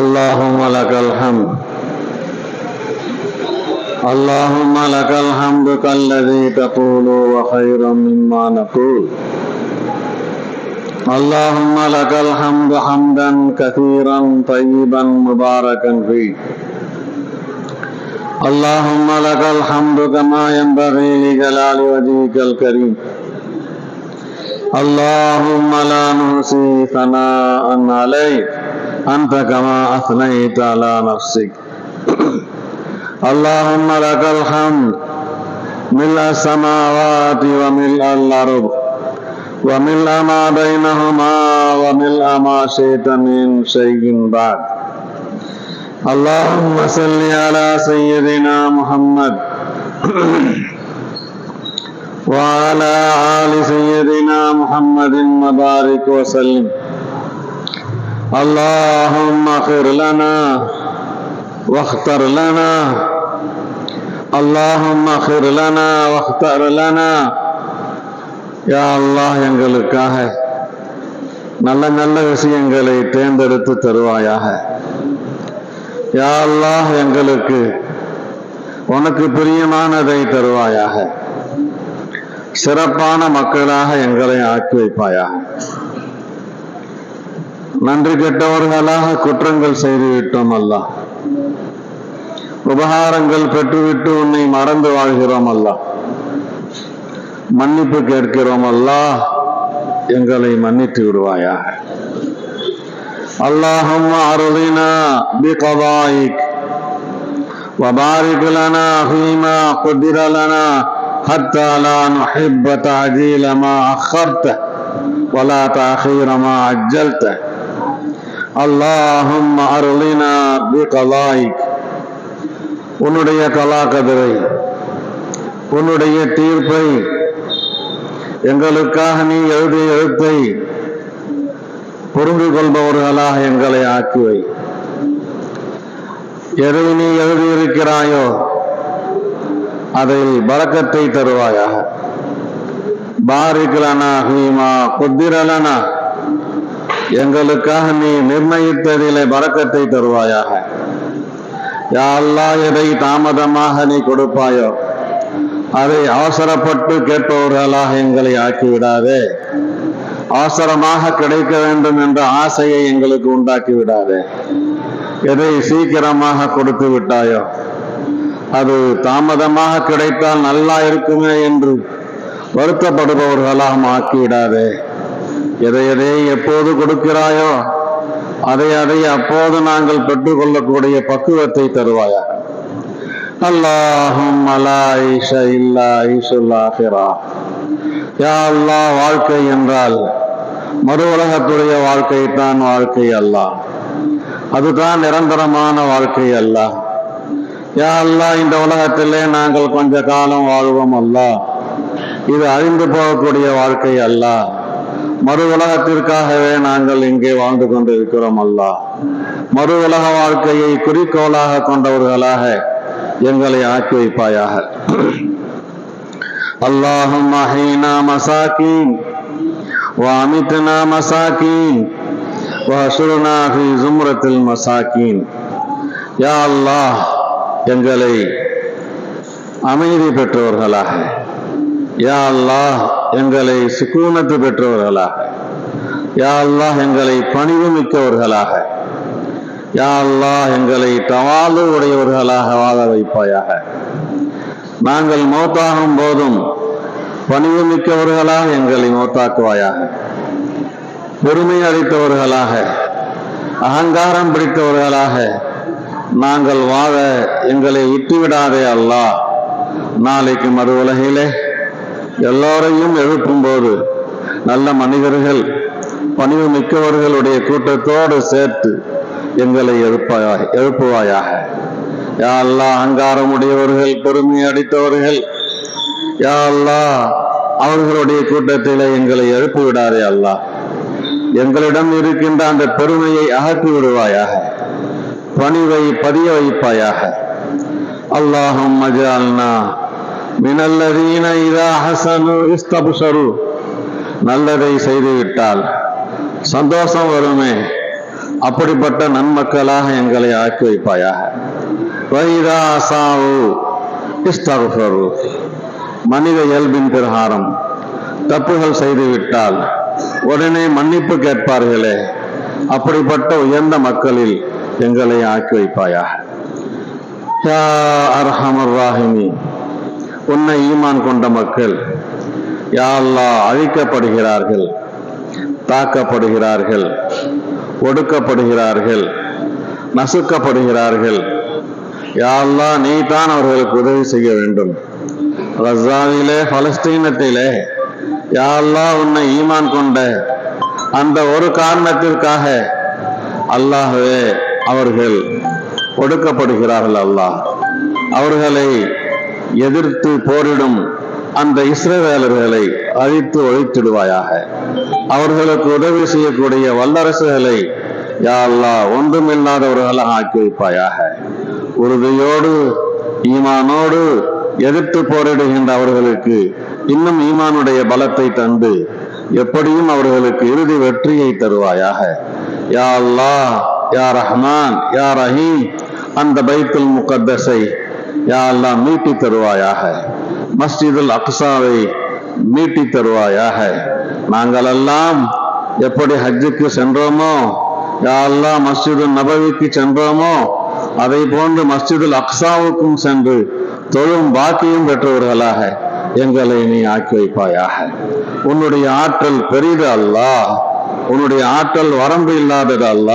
اللهم لك الحمد. اللهم لك الحمد كالذي تقول وخيرا مما نقول. اللهم لك الحمد حمدا كثيرا طيبا مباركا فيه اللهم لك الحمد كما ينبغي لجلال وجهك الكريم اللهم لا نحصي ثناء عليك أنت كما أثنيت على نفسك. اللهم لك الحمد ملء السماوات وملء الأرض وملء ما بينهما وملء ما شئت من شيء بعد. اللهم صل على سيدنا محمد وعلى آل سيدنا محمد وبارك وسلم. اللهم اغفر لنا واختر لنا اللهم اغفر لنا واختر لنا யா அல்லாஹ் எங்களுக்காக நல்ல நல்ல விஷயங்களை தேர்ந்தெடுத்து தருவாயாக யா அல்லாஹ் எங்களுக்கு உனக்கு பிரியமானதை தருவாயாக சிறப்பான மக்களாக எங்களை ஆக்கி வைப்பாயாக நன்றி கெட்டவர்களாக குற்றங்கள் செய்துவிட்டோம் அல்லாஹ் உபகாரங்கள் பெற்றுவிட்டு உன்னை மறந்து வாழ்கிறோம் அல்லாஹ் மன்னிப்பு கேட்கிறோம் அல்லாஹ் எங்களை மன்னித்து விடுவாயாக اللهم أرضنا بقضائك وبارك لنا فيما قدر لنا حتى لا نحب تعجيل ما أخرته ولا تأخير ما عجلته அல்லாஹும் அருளினா பி கலாய் உன்னுடைய கலா கதிரை உன்னுடைய தீர்ப்பை எங்களுக்காக நீ எழுதிய எழுத்தை புரிந்து கொள்பவர்களாக எங்களை ஆக்குவை. எதை நீ எழுதியிருக்கிறாயோ அதை பழக்கத்தை தருவாயாக. பாரிக்கலானா ஹீமா குத்திரலனா எங்களுக்காக நீ நிர்ணயித்ததிலே பறக்கத்தை தருவாயாக. யாரெல்லாம் எதை தாமதமாக நீ கொடுப்பாயோ அதை அவசரப்பட்டு கேட்பவர்களாக எங்களை ஆக்கிவிடாதே. அவசரமாக கிடைக்க வேண்டும் என்ற ஆசையை எங்களுக்கு உண்டாக்கி விடாதே எதை சீக்கிரமாக கொடுத்து விட்டாயோ அது தாமதமாக கிடைத்தால் நல்லா இருக்குமே என்று வருத்தப்படுபவர்களாக ஆக்கிவிடாதே. எதை எதை எப்போது கொடுக்கிறாயோ அதை அதை அப்போது நாங்கள் பெற்றுக்கொள்ளக்கூடிய பக்குவத்தை தருவாயா அல்லாஹும் அலா ஈஷா இல்லா யா அல்லா வாழ்க்கை என்றால் மறு உலகத்துடைய வாழ்க்கை தான் வாழ்க்கை அல்ல. அதுதான் நிரந்தரமான வாழ்க்கை அல்ல. யா அல்லா இந்த உலகத்திலே நாங்கள் கொஞ்ச காலம் வாழ்வோம் அல்ல. இது அழிந்து போகக்கூடிய வாழ்க்கை அல்ல. மறு உலகத்திற்காகவே நாங்கள் இங்கே வாழ்ந்து கொண்டு இருக்கிறோம் அல்லா. மறு உலக வாழ்க்கையை குறிக்கோளாக கொண்டவர்களாக எங்களை ஆக்கி வைப்பாயாக. அல்லாஹும் அஹீனா மசாக்கீன் வாமித்னா மசாக்கீன் வஹசுர்னா ஃபி ஜும்ரத்தில் மசாக்கின் யா அல்லாஹ் எங்களை அமைதி பெற்றவர்களாக யா அல்லாஹ் எங்களை சுக்கூனத்து பெற்றவர்களாக. யா அல்லாஹ் எங்களை பணிவு மிக்கவர்களாக யா அல்லாஹ் எங்களை தவாலு உடையவர்களாக வாழ வைப்பாயாக. நாங்கள் மௌத்தாகும் போதும் பணிவு மிக்கவர்களாக எங்களை மௌத்தாக்குவாயாக. பெருமை அளித்தவர்களாக அகங்காரம் பிடித்தவர்களாக நாங்கள் வாழ எங்களை விட்டுவிடாதே அல்லாஹ். நாளைக்கு மறு உலகிலே எல்லோரையும் எழுப்பும் போது நல்ல மனிதர்கள் பணிவு மிக்கவர்களுடைய கூட்டத்தோடு சேர்த்து எங்களை எழுப்பாய் எழுப்புவாயாக. யா அல்லாஹ் அகங்காரம் உடையவர்கள் பெருமை அடித்தவர்கள் யா அவர்களுடைய கூட்டத்தில் எங்களை எழுப்பி விடாதே அல்லாஹ். எங்களிடம் இருக்கின்ற அந்த பெருமையை அகற்றி விடுவாயாக. பணிவை பதிய வைப்பாயாக. அல்லாஹும் மஜால்னா மினல்லதீன இதா ஹசனு இஸ்தபுசரு நல்லதை செய்துவிட்டால் சந்தோஷம் வருமே. அப்படிப்பட்ட நன்மக்களாக எங்களை ஆக்கி வைப்பாயாக. வைதா சாவு இஸ்தகுஃபரு. மனித இயல்பின் பிரகாரம் தப்புகள் செய்துவிட்டால் உடனே மன்னிப்பு கேட்பார்களே. அப்படிப்பட்ட உயர்ந்த மக்களில் எங்களை ஆக்கி வைப்பாயாக. யா அர்ஹமர் ராஹிமி உன்னை ஈமான் கொண்ட மக்கள் யா அழிக்கப்படுகிறார்கள் தாக்கப்படுகிறார்கள் ஒடுக்கப்படுகிறார்கள் நசுக்கப்படுகிறார்கள். யா நீ தான் அவர்களுக்கு உதவி செய்ய வேண்டும். ரஸாவிலே பலஸ்தீனத்திலே யா உன்னை ஈமான் கொண்ட அந்த ஒரு காரணத்திற்காக அல்லாஹவே அவர்கள் ஒடுக்கப்படுகிறார்கள் அல்லாஹ். அவர்களை எதிர்த்து போரிடும் அந்த இஸ்ரவேலர்களை அழித்து ஒழித்திடுவாயாக. அவர்களுக்கு உதவி செய்யக்கூடிய வல்லரசுகளை யாழ்லா ஒன்றுமில்லாதவர்களாக ஆக்கி வைப்பாயாக உறுதியோடு ஈமானோடு எதிர்த்து போரிடுகின்ற அவர்களுக்கு இன்னும் ஈமானுடைய பலத்தை தந்து எப்படியும் அவர்களுக்கு இறுதி வெற்றியை தருவாயாக. யா அல்லா யா ரஹ்மான் யா ரஹீம் அந்த பைத்துல் முகத்தஸை யா அல்லாஹ் மீட்டி தருவாயாக. மஸ்ஜிதுல் அக்ஸாவை மீட்டி தருவாயாக. நாங்கள் எல்லாம் எப்படி ஹஜ்ஜுக்கு சென்றோமோ யாரெல்லாம் மஸ்ஜிது நபவிக்கு சென்றோமோ அதை போன்று மஸ்ஜிதுல் அக்ஸாவுக்கும் சென்று தொழும் பாக்கியம் பெற்றவர்களாக எங்களை நீ ஆக்கி வைப்பாயாக. உன்னுடைய ஆற்றல் பெரிது அல்ல. உன்னுடைய ஆற்றல் வரம்பு இல்லாதது அல்ல.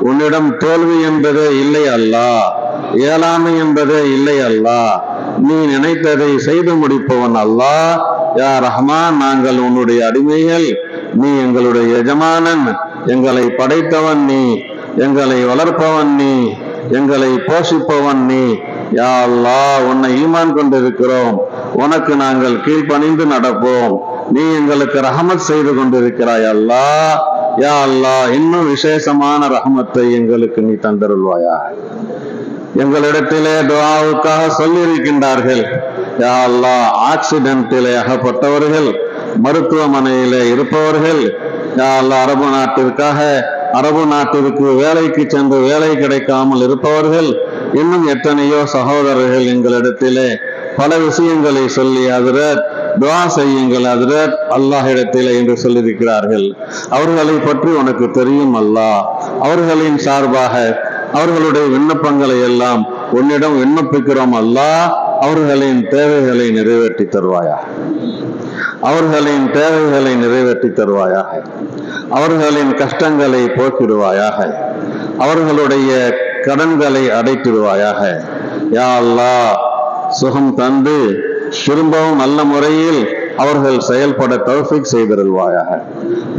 உன்னிடம் தோல்வி என்பதே இல்லை அல்லாஹ் இயலாமை என்பதே இல்லை அல்லாஹ் நீ நினைத்ததை செய்து முடிப்பவன் அல்லா. யா ரஹ்மான் நாங்கள் உன்னுடைய அடிமைகள். நீ எங்களுடைய எஜமானன். எங்களை படைத்தவன் நீ. எங்களை வளர்ப்பவன் நீ. எங்களை போஷிப்பவன் நீ. யா அல்லாஹ் உன்னை ஈமான் கொண்டிருக்கிறோம். உனக்கு நாங்கள் கீழ்ப்பணிந்து நடப்போம். நீ எங்களுக்கு ரஹமத் செய்து கொண்டிருக்கிறாய் அல்லா. யா அல்லா இன்னும் விசேஷமான ரஹமத்தை எங்களுக்கு நீ தந்திருவாயா எங்களிடத்திலே துவாவுக்காக சொல்லியிருக்கின்றார்கள். யா அல்லாஹ் ஆக்சிடென்ட்டிலே அகப்பட்டவர்கள் மருத்துவமனையிலே இருப்பவர்கள் யா அல்லா அரபு நாட்டிற்காக அரபு நாட்டிற்கு வேலைக்கு சென்று வேலை கிடைக்காமல் இருப்பவர்கள் இன்னும் எத்தனையோ சகோதரர்கள் எங்களிடத்திலே பல விஷயங்களை சொல்லி அதிரத் துவா செய்யுங்கள் அதிரத் அல்லாஹிடத்திலே என்று சொல்லியிருக்கிறார்கள். அவர்களை பற்றி உனக்கு தெரியும் அல்லாஹ். அவர்களின் சார்பாக அவர்களுடைய விண்ணப்பங்களை எல்லாம் உன்னிடம் விண்ணப்பிக்கிறோம் அல்லாஹ் அவர்களின் தேவைகளை நிறைவேற்றி தருவாயா அவர்களின் தேவைகளை நிறைவேற்றி தருவாயாக. அவர்களின் கஷ்டங்களை போக்கிடுவாயாக. அவர்களுடைய கடன்களை அடைத்திடுவாயாக. யா அல்லா சுகம் தந்து திரும்பவும் நல்ல முறையில் அவர்கள் செயல்பட தௌஃபிக் செய்திருவாயாக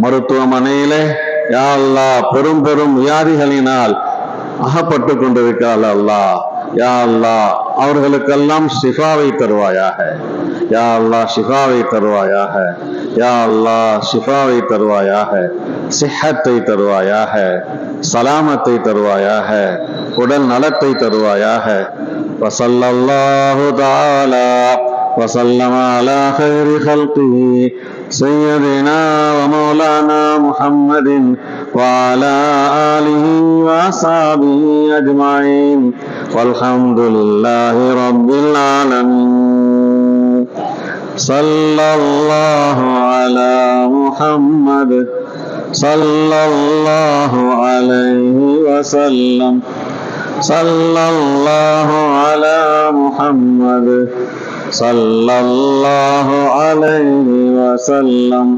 மருத்துவமனையிலே யா அல்லாஹ் பெரும் பெரும் வியாதிகளினால் அகப்பட்டு கொண்டிருக்கிறாள் அல்லாஹ் யா அல்லாஹ் அவர்களுக்கெல்லாம் ஷிஃபாவை தருவாயாக யா அல்லாஹ் ஷிஃபாவை தருவாயாக யா அல்லாஹ் ஷிஃபாவை தருவாயாக சிஹத்தை தருவாயாக சலாமத்தை தருவாயாக உடல் நலத்தை தருவாயாக வசல்லல்லாஹு தஆலா وسلم على خير خلقه سيدنا ومولانا محمد وعلى آله وأصحابه أجمعين. والحمد لله رب العالمين. صلى الله على محمد. صلى الله عليه وسلم. صلى الله على محمد. صلى الله عليه وسلم.